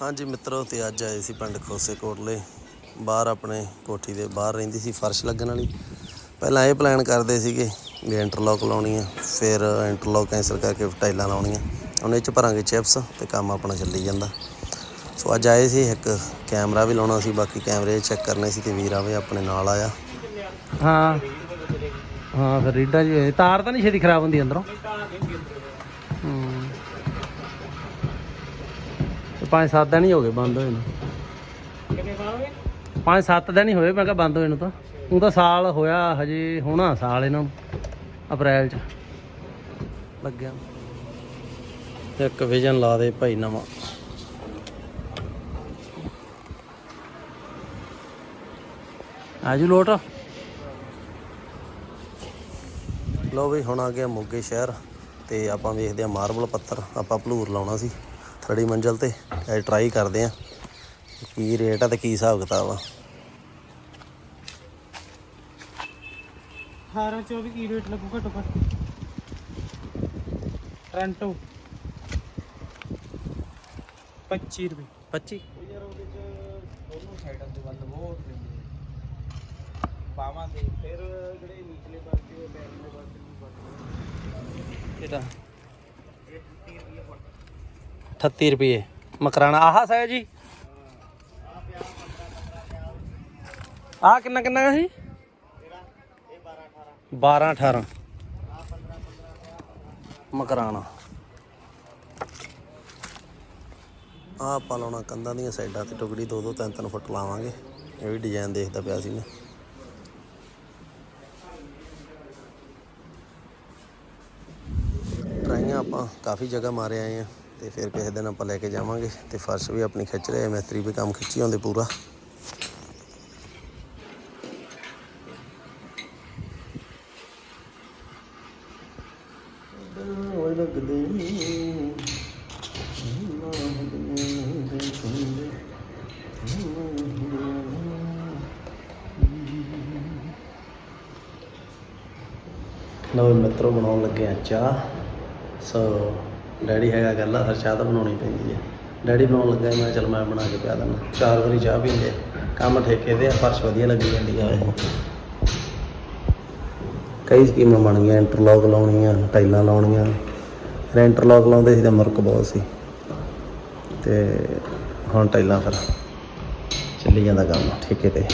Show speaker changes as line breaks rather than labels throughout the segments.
ਹਾਂਜੀ ਮਿੱਤਰੋ ਤੇ ਅੱਜ ਆਏ ਸੀ ਪਿੰਡ ਖੋਸੇ ਕੋਟਲੇ। ਬਾਹਰ ਆਪਣੇ ਕੋਠੀ ਦੇ ਬਾਹਰ ਰਹਿੰਦੀ ਸੀ ਫਰਸ਼ ਲੱਗਣ ਵਾਲੀ। ਪਹਿਲਾਂ ਇਹ ਪਲਾਨ ਕਰਦੇ ਸੀਗੇ ਵੀ ਇੰਟਰਲੌਕ ਲਾਉਣੀ ਆ, ਫਿਰ ਇੰਟਰਲੌਕ ਕੈਂਸਲ ਕਰਕੇ ਟਾਈਲਾਂ ਲਾਉਣੀਆਂ। ਉਹਨੇ ਚ ਭਰਾਂਗੇ ਚਿਪਸ ਤੇ ਕੰਮ ਆਪਣਾ ਚੱਲੀ ਜਾਂਦਾ। ਸੋ ਅੱਜ ਆਏ ਸੀ, ਇੱਕ ਕੈਮਰਾ ਵੀ ਲਾਉਣਾ ਸੀ, ਬਾਕੀ ਕੈਮਰੇ ਚੈੱਕ ਕਰਨੇ ਸੀ ਤੇ ਵੀਰ ਆਵੇ ਆਪਣੇ ਨਾਲ ਆਇਆ।
ਹਾਂ। ਹਾਂ, ਫਿਰ ਰੀਡਾਂ ਜੀ, ਤਾਰ ਤਾਂ ਨਹੀਂ ਛੇਤੀ ਖਰਾਬ ਹੁੰਦੀ ਅੰਦਰੋਂ? ਪੰਜ ਸੱਤ ਦਿਨ ਹੀ ਹੋ ਗਏ ਬੰਦ ਹੋਏ ਨੂੰ।
ਕਿੰਨੇ ਪਾਓਗੇ
ਪੰਜ ਸੱਤ ਦਿਨ ਹੀ ਹੋਏ ਮੈਂ ਕਿਹਾ ਬੰਦ ਹੋਏ ਨੂੰ ਤਾਂ। ਉਹ ਤਾਂ ਸਾਲ ਹੋਇਆ ਹਜੇ ਹੋਣਾ ਸਾਲ ਇਹਨਾਂ ਨੂੰ ਅਪ੍ਰੈਲ ਚ। ਲੱਗਿਆ।
ਇੱਕ ਵਿਜਨ ਲਾ ਦੇ ਭਾਈ ਨਵਾਂ।
ਆਜੂ ਲੋਟ।
ਲਓ ਵੀ ਹੁਣ ਆ ਗਿਆ ਮੋਗੇ ਸ਼ਹਿਰ ਤੇ ਆਪਾਂ ਵੇਖਦੇ ਆ ਮਾਰਬਲ ਪੱਥਰ ਆਪਾਂ ਭਲੂਰ ਲਾਉਣਾ ਸੀ। ਥਰਡੀ ਮੰਜ਼ਲ ਤੇ ਟਰਾਈ ਕਰਦੇ ਆ ਕੀ ਰੇਟ ਆ ਤੇ ਕੀ ਹਿਸਾਬ ਕਿਤਾਬ ਆ।
18 24 ਕੀ ਰੇਟ ਲੱਗੂ ਘੱਟੋ ਘੱਟ? ਟ੍ਰਾਂਟੋ 25 ਰੁਪਏ।
25
ਯਾਰ ਉਹਦੇ ਚ ਦੋਨੋਂ ਸਾਈਡਾਂ ਤੇ ਵੱਲ ਬਹੁਤ ਪੈਂਦੇ ਬਾਵਾਂ ਦੇ ਫਿਰ ਜਿਹੜੇ ਨੀਚਲੇ ਪਾਸੇ ਬੈਕ ਦੇ ਪਾਸੇ ਵੀ ਵੱਧ
ਇਹਦਾ
ਇਹ 30 ਰੁਪਏ ਫੁੱਟ
38 ਰੁਪਏ ਮਕਰਾਣਾ ਆਹ ਸਾਇਆ ਜੀ ਆਹ ਕਿੰਨਾ ਕਿੰਨਾ ਦਾ ਸੀ 12 18 ਮਕਰਾਣਾ
ਆ ਆਪਾਂ ਲਾਉਣਾ ਕੰਧਾਂ ਦੀਆਂ ਸਾਈਡਾਂ ਤੇ ਟੁਕੜੀ 2 2 3 3 ਫੁੱਟ ਲਾਵਾਂਗੇ ਇਹ ਵੀ ਡਿਜ਼ਾਈਨ ਦੇਖਦਾ ਪਿਆ ਸੀ ਮੈਂ ਟਰਾਈਆਂ ਆਪਾਂ ਕਾਫੀ ਜਗ੍ਹਾ ਮਾਰੇ ਆਏ ਆ ਤੇ ਫਿਰ ਕਿਸੇ ਦਿਨ ਆਪਾਂ ਲੈ ਕੇ ਜਾਵਾਂਗੇ ਤੇ ਫਰਸ਼ ਵੀ ਆਪਣੀ ਖਿੱਚ ਰਹੇ ਮਿਸਤਰੀ ਵੀ ਕੰਮ ਖਿੱਚੀ ਆਉਂਦੇ ਪੂਰਾ। ਨਵੇਂ ਮਿੱਤਰੋ ਬਣਾਉਣ ਲੱਗੇ ਆ ਚਾਹ ਸੋ ਡੈਡੀ ਹੈਗਾ ਗੱਲ ਆ ਫਿਰ ਚਾਹ ਤਾਂ ਬਣਾਉਣੀ ਪੈਂਦੀ ਹੈ। ਡੈਡੀ ਬਣਾਉਣ ਲੱਗਾ ਮੈਂ ਚਲ ਮੈਂ ਬਣਾ ਕੇ ਪਿਆ ਦਿੰਦਾ। ਚਾਰ ਵਾਰੀ ਚਾਹ ਪੀਂਦੇ। ਕੰਮ ਠੇਕੇ ਦੇ ਆ, ਫਰਸ਼ ਵਧੀਆ ਲੱਗੀ ਜਾਂਦੀ ਆ। ਇਹ ਕਈ ਸਕੀਮਾਂ ਬਣ ਗਈਆਂ ਇੰਟਰਲੌਕ ਲਾਉਣੀਆਂ, ਟਾਈਲਾਂ ਲਾਉਣੀਆਂ। ਫਿਰ ਇੰਟਰਲੌਕ ਲਾਉਂਦੇ ਸੀ ਤਾਂ ਮੁਰਕ ਬਹੁਤ ਸੀ। ਤੇ ਹੁਣ ਟਾਈਲਾਂ ਫਿਰ ਚੱਲੀ ਜਾਂਦਾ ਕੰਮ ਠੇਕੇ ਤੇ।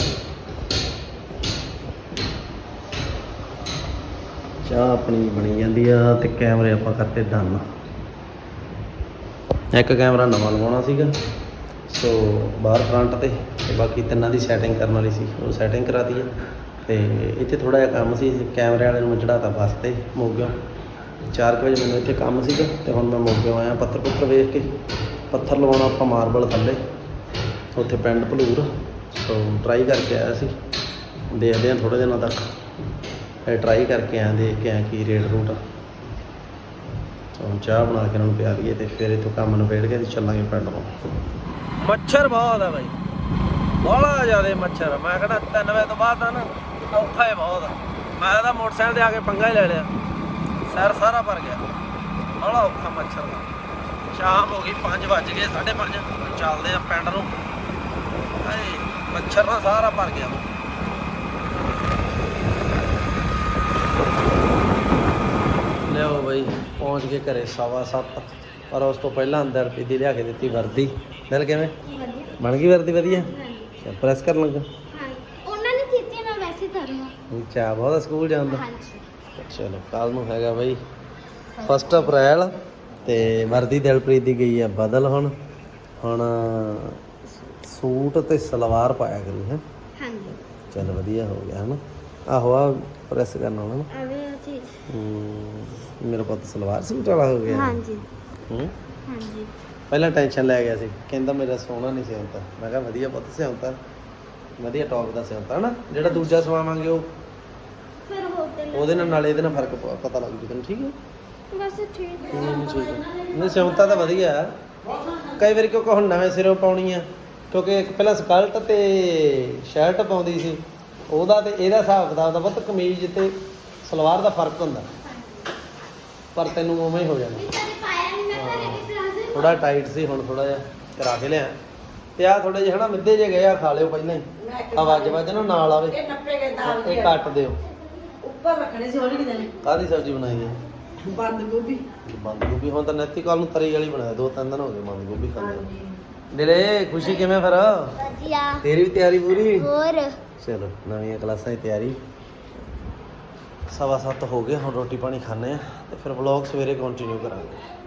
ਚਾਹ ਆਪਣੀ ਬਣੀ ਜਾਂਦੀ ਆ ਤੇ ਕੈਮਰੇ ਆਪਾਂ ਕਰਤੇ ਡਨ। ਇੱਕ ਕੈਮਰਾ ਨਵਾਂ ਲਵਾਉਣਾ ਸੀਗਾ। ਸੋ ਬਾਹਰ ਫਰੰਟ ਤੇ ਤੇ ਬਾਕੀ ਤਿੰਨਾਂ ਦੀ ਸੈਟਿੰਗ ਕਰਨ ਵਾਲੀ ਸੀ। ਉਹ ਸੈਟਿੰਗ ਕਰਾਤੀ ਹੈ ਤੇ ਇੱਥੇ ਥੋੜਾ ਜਿਹਾ ਕੰਮ ਸੀ। ਕੈਮਰੇ ਵਾਲੇ ਨੂੰ ਮੈਂ ਚੜਾਤਾ ਬੱਸ ਤੇ ਮੋਗਿਓ 4 ਵਜੇ ਮੈਨੂੰ ਇੱਥੇ ਕੰਮ ਸੀਗਾ ਤੇ ਹੁਣ ਮੈਂ ਮੋਗਿਓ ਆਇਆ ਪੱਥਰ ਪੁੱਤਰ ਵੇਖ ਕੇ। ਪੱਥਰ ਲਵਾਉਣਾ ਆਪਾਂ ਮਾਰਬਲ ਥੱਲੇ। ਉੱਥੇ ਪਿੰਡ ਭਲੂਰ। ਸੋ ਟਰਾਈ ਕਰਕੇ ਆਇਆ ਸੀ। ਦੇਖਦੇ ਹਾਂ ਥੋੜੇ ਦਿਨਾਂ ਤੱਕ। ਟਰਾਈ ਕਰਕੇ ਆਇਆ, ਦੇਖ ਕੇ ਆਇਆ ਕੀ ਰੇਟ ਰੂਟ ਹੁਣ ਚਾਹ ਬਣਾ ਕੇ ਉਹਨਾਂ ਨੂੰ ਪਿਆ ਦਈਏ ਤੇ ਫਿਰ ਇਥੋਂ ਕੰਮ ਨਿਬੇੜ ਕੇ ਤੇ ਚੱਲਾਂਗੇ ਪਿੰਡ ਨੂੰ
ਮੱਛਰ ਬਹੁਤ ਆ ਬਾਈ। ਬੜਾ ਜ਼ਿਆਦਾ ਮੱਛਰ ਮੈਂ ਕਹਿੰਦਾ 3 ਵਜੇ ਤੋਂ ਬਾਅਦ ਨਾ ਔਖਾ ਹੀ ਬਹੁਤ ਆ। ਮੈਂ ਤਾਂ ਮੋਟਰਸਾਈਕਲ ਤੇ ਆ ਕੇ ਪੰਗਾ ਹੀ ਲੈ ਲਿਆ। ਸਿਰ ਸਾਰਾ ਭਰ ਗਿਆ। ਬੜਾ ਔਖਾ ਮੱਛਰ ਦਾ ਸ਼ਾਮ ਹੋ ਗਈ 5 ਵੱਜ ਗਏ 5:30 ਚੱਲਦੇ ਆ ਪਿੰਡ ਨੂੰ। ਹਾਏ, ਮੱਛਰ ਨਾਲ ਸਾਰਾ ਭਰ ਗਿਆ।
ਲਿਆਓ ਬਈ। ਪਹੁੰਚ ਕੇ ਘਰੇ ਸਵਾ ਸੱਤ। ਪਰ ਉਸ ਤੋਂ ਪਹਿਲਾਂ ਅੰਦਰ ਪੀਦੀ ਲਿਆ ਕੇ ਦਿੱਤੀ ਵਰਦੀ। ਦਿਲ ਕਿਵੇਂ? ਬਣ ਗਈ ਵਰਦੀ ਵਧੀਆ? ਪ੍ਰੈਸ ਕਰਨ ਲੱਗਾ?
ਹਾਂ। ਉਹਨਾਂ ਨੇ ਕੀਤੀ ਮੈਂ ਵੈਸੇ ਕਰਨਾ
ਅੱਛਾ ਬਹੁਤ ਸਕੂਲ ਜਾਂਦਾ
ਹਾਂਜੀ।
ਚਲੋ ਕੱਲ ਨੂੰ ਹੈਗਾ ਬਈ। 1 ਅਪ੍ਰੈਲ ਤੇ ਵਰਦੀ ਦਿਲਪ੍ਰੀਤ ਦੀ ਗਈ ਆ ਬਦਲ ਹੁਣ। ਹੁਣ ਸੂਟ ਤੇ ਸਲਵਾਰ ਪਾਇਆ ਕਰੂ ਹੈ?
ਹਾਂਜੀ।
ਚਲ ਵਧੀਆ ਹੋ ਗਿਆ ਹਨਾ? ਆਹੋ ਆ ਪ੍ਰੈਸ ਕਰਨਾ ਹੋਣਾ ਨਾ।
ਆਵੇ ਚੀਜ਼
ਹਮ, ਮੇਰਾ ਪੁੱਤ ਸਲਵਾਰ ਸੂਟ ਵਾਲਾ ਹੋ ਗਿਆ।
ਹਾਂਜੀ।
ਹੂੰ?
ਹਾਂਜੀ।
ਪਹਿਲਾਂ ਟੈਨਸ਼ਨ ਲੈ ਗਿਆ ਸੀ। ਕਹਿੰਦਾ ਮੇਰਾ ਸੋਹਣਾ ਨਹੀਂ ਸਿਉਂਤਾ। ਮੈਂ ਕਿਹਾ ਵਧੀਆ ਪੁੱਤ ਸਿਉਂਤਾ। ਵਧੀਆ ਟੌਪ ਦਾ ਸਿਉਂਤਾ ਹਨਾ? ਜਿਹੜਾ ਦੂਜਾ ਸਵਾਵਾਂਗੇ ਉਹ।
ਫਿਰ ਹੋਟਲ
ਉਹਦੇ ਨਾਲ ਨਾਲੇ ਇਹਦੇ ਨਾਲ ਫ਼ਰਕ ਪ- ਪਤਾ ਲੱਗ ਜੂ ਤੈਨੂੰ ਠੀਕ ਹੈ?
ਬਸ ਠੀਕ ਹੈ।
ਨਹੀਂ ਠੀਕ ਹੈ। ਨਹੀਂ ਸਿਉਂਤਾ ਤਾਂ ਵਧੀਆ। ਹੈ। ਕਈ ਵਾਰੀ ਕਿਉਂਕਿ ਹੁਣ ਨਵੇਂ ਸਿਰੋਂ ਪਾਉਣੀ ਆ। ਕਿਉਂਕਿ ਇੱਕ ਪਹਿਲਾਂ ਸਕਲਟ ਤੇ ਸ਼ਰਟ ਪਾਉਂਦੀ ਸੀ। ਉਹਦਾ ਤੇ ਇਹਦਾ ਹਿਸਾਬ ਕਿਤਾਬ ਦਾ ਬਹੁਤ ਕਮੀਜ਼ ਤੇ ਸਲਵਾਰ ਦਾ ਫ਼ਰਕ ਹੁੰਦਾ। ਪਰ ਤੈਨੂੰ ਉਵੇਂ ਹੀ ਹੋ ਜਾਣਾ
ਕਦੇ ਪਾਇਆ ਨਹੀਂ ਮੈਂ ਘਰੇ ਵੀ ਪਲਾਜ਼ੋ
ਥੋੜਾ ਟਾਈਟ ਸੀ ਹੁਣ ਥੋੜਾ ਜਿਹਾ ਕਰਾ ਕੇ ਲਿਆ। ਤੇ ਆ ਥੋੜੇ ਜਿਹੇ ਹਨਾ ਮਿੱਦੇ ਜੇ ਗਏ ਆ ਖਾ ਲਿਓ ਪਹਿਲਾਂ ਹੀ। ਆ ਵੱਜ ਵੱਜ ਨਾ ਨਾਲ ਆਵੇ।
ਇਹ ਨੱਪੇ ਗਏ ਦਾਲ
ਇਹ ਕੱਟ ਦਿਓ।
ਉੱਪਰ ਰੱਖਣੇ ਸੀ ਹੌਲੀ ਕਿਤੇ
ਕਾਹਦੀ ਸਬਜ਼ੀ ਬਣਾਈ ਹੈ
ਬੰਦ ਗੋਭੀ।
ਬੰਦ ਗੋਭੀ ਹੁਣ ਤਾਂ ਨੈਤੀ ਕੱਲ ਨੂੰ ਤਰੀ ਵਾਲੀ ਬਣਾਇਆ ਦੋ ਤਿੰਨ ਦਿਨ ਹੋ ਗਏ ਬੰਦ ਗੋਭੀ ਖਾਂਦੇ ਦਿਲੇ ਖੁਸ਼ੀ ਕਿਵੇਂ ਫਿਰ?
ਵਧੀਆ।
ਤੇਰੀ ਵੀ ਤਿਆਰੀ ਪੂਰੀ?
ਹੋਰ।
ਚਲੋ ਨਵੀਆਂ ਕਲਾਸਾਂ ਦੀ ਤਿਆਰੀ। ਸਵਾ ਸੱਤ ਹੋ ਗਏ, ਹੁਣ ਰੋਟੀ ਪਾਣੀ ਖਾਣੇ ਆ ਤੇ ਫਿਰ ਵਲੌਗ ਸਵੇਰੇ ਕੰਟੀਨਿਊ ਕਰਾਂਗੇ।